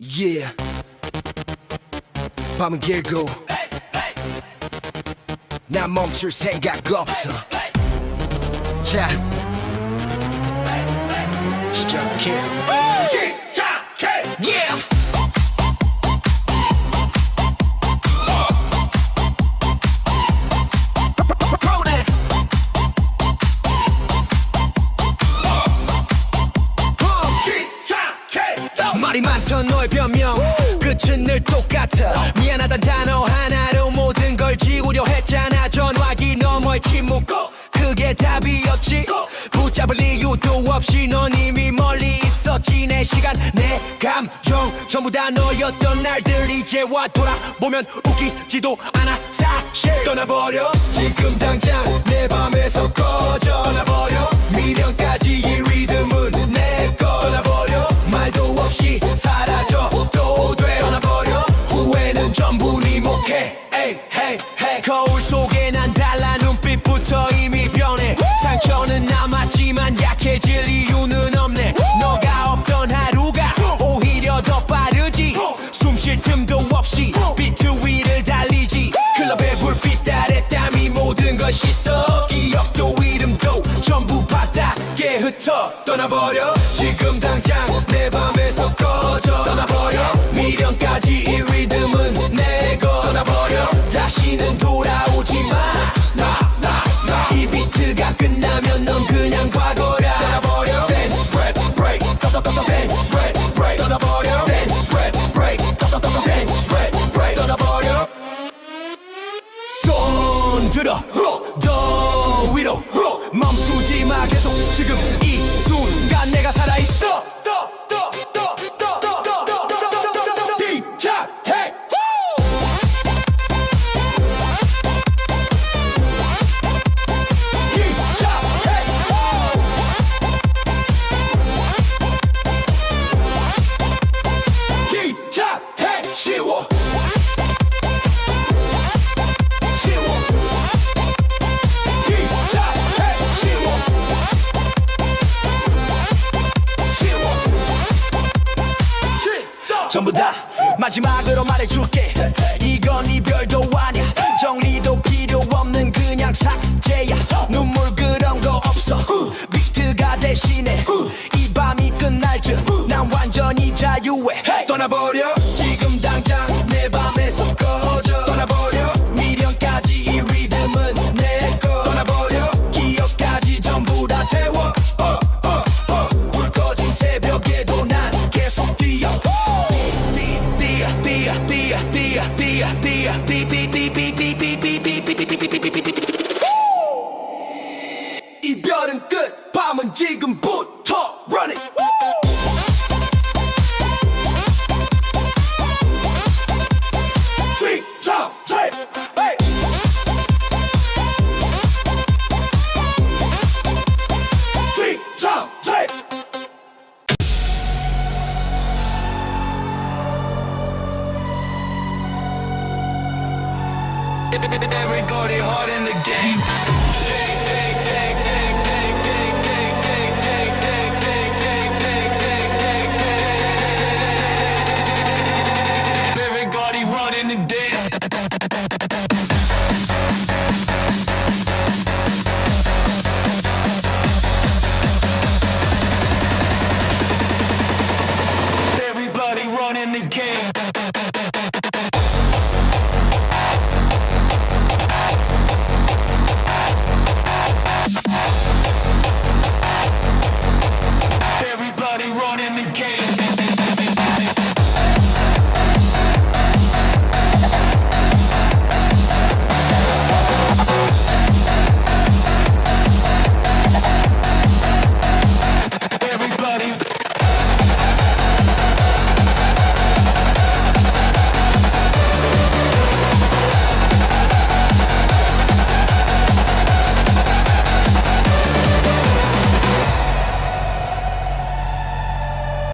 Yeah. 밤은 길고 난 멈출 생각 없어. 자, 시작해. 말이 많던 너의 변명. 끝은 늘 똑같아. 미안하단 단어 하나로 모든 걸 지우려 했잖아. 전화기 너머의 침묵 그게 답이었지. 붙잡을 이유도 없이 넌 이미 멀리 있었지. 내 시간 내 감정 전부 다 너였던 날들 이제 와 돌아보면 웃기지도 않아. 사실 떠나버려 지금 당장 내 밤에 흩어 떠나버려 지금 당장 내 밤에서 꺼져 떠나버려 미련까지 이 리듬은 내거 떠나버려 다시는 돌아오지 마나나나이 비트가 끝나면 넌 그냥 과거라 떠나버려 Dance rap break 떠떠떠떠 다 마지막으로 말해줄게. 이건 이별도 아냐 정리도 필요 없는 그냥 삭제야. 눈물 그런 거 없어. 비트가 대신에 이 밤이 끝날 즈난 완전히 자유해. 떠나버려 Everybody hard in the game. Everybody running the running the game.